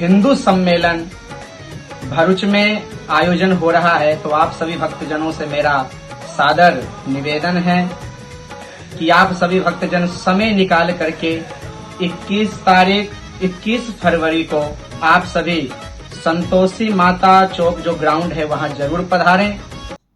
हिंदू सम्मेलन भरूच में आयोजन हो रहा है तो आप सभी भक्तजनों से मेरा सादर निवेदन है कि आप सभी भक्तजन समय निकाल करके 21 तारीख 21 फरवरी को आप सभी संतोषी माता चौक जो ग्राउंड है वहां जरूर पधारें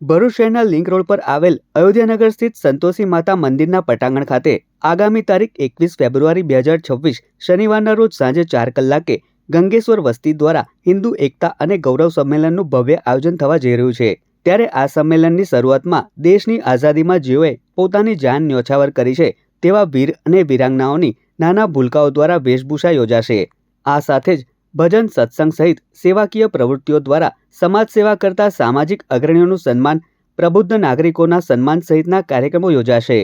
ભરૂચ શહેરના લિંક રોડ પર આવેલ અયોધ્યાનગર સ્થિત સંતોષી માતા મંદિરના પટાંગણ ખાતે આગામી તારીખ એકવીસ ફેબ્રુઆરી બે હજાર છવ્વીસ શનિવારના રોજ સાંજે ચાર કલાકે ગંગેશ્વર વસ્તી દ્વારા હિન્દુ એકતા અને ગૌરવ સંમેલનનું ભવ્ય આયોજન થવા જઈ રહ્યું છે. ત્યારે આ સંમેલનની શરૂઆતમાં દેશની આઝાદીમાં જેઓએ પોતાની જાન ન્યોછાવર કરી છે, તેવા વીર અને વીરાંગનાઓની નાના ભૂલકાઓ દ્વારા વેશભૂષા યોજાશે. આ સાથે જ ભજન સત્સંગ સહિત સેવાકીય પ્રવૃત્તિઓ દ્વારા સમાજ સેવા કરતા સામાજિક અગ્રણીઓનું સન્માન, પ્રબુદ્ધ નાગરિકોના સન્માન સહિતના કાર્યક્રમો યોજાશે.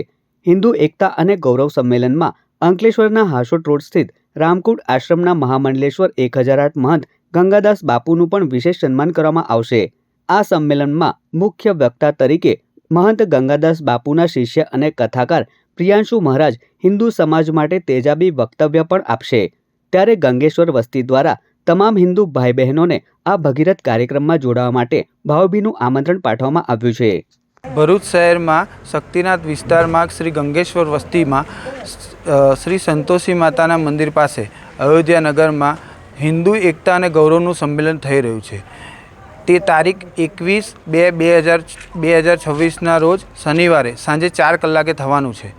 હિન્દુ એકતા અને ગૌરવ સંમેલનમાં અંકલેશ્વરના હાસોટ રોડ સ્થિત રામકુટ આશ્રમના મહામંડલેશ્વર એક હજાર આઠ મહંત ગંગાદાસ બાપુનું પણ વિશેષ સન્માન કરવામાં આવશે. આ સંમેલનમાં મુખ્ય વક્તા તરીકે મહંત ગંગાદાસ બાપુના શિષ્ય અને કથાકાર પ્રિયાંશુ મહારાજ હિન્દુ સમાજ માટે તેજાબી વક્તવ્ય પણ આપશે. ત્યારે ગંગેશ્વર વસ્તી દ્વારા તમામ હિન્દુ ભાઈ બહેનોને આ ભગીરથ કાર્યક્રમમાં જોડાવા માટે ભાવભીનું આમંત્રણ પાઠવવામાં આવ્યું છે. ભરૂચ શહેરમાં શક્તિનાથ વિસ્તારમાં શ્રી ગંગેશ્વર વસ્તીમાં શ્રી સંતોષી માતાના મંદિર પાસે અયોધ્યા નગરમાં હિન્દુ એકતા અને ગૌરવનું સંમેલન થઈ રહ્યું છે. તે તારીખ એકવીસ બે બે હજાર બે હજાર છવ્વીસના રોજ શનિવારે સાંજે ચાર કલાકે થવાનું છે.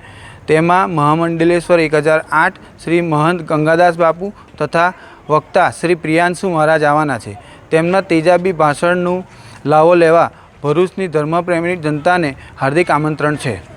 તેમાં મહામંડલેશ્વર એક હજાર આઠ, શ્રી મહંત ગંગાદાસ બાપુ તથા વક્તા શ્રી પ્રિયાંશુ મહારાજ આવવાના છે. તેમના તેજાબી ભાષણનું લાવો લેવા ભરૂચની ધર્મપ્રેમી જનતાને હાર્દિક આમંત્રણ છે.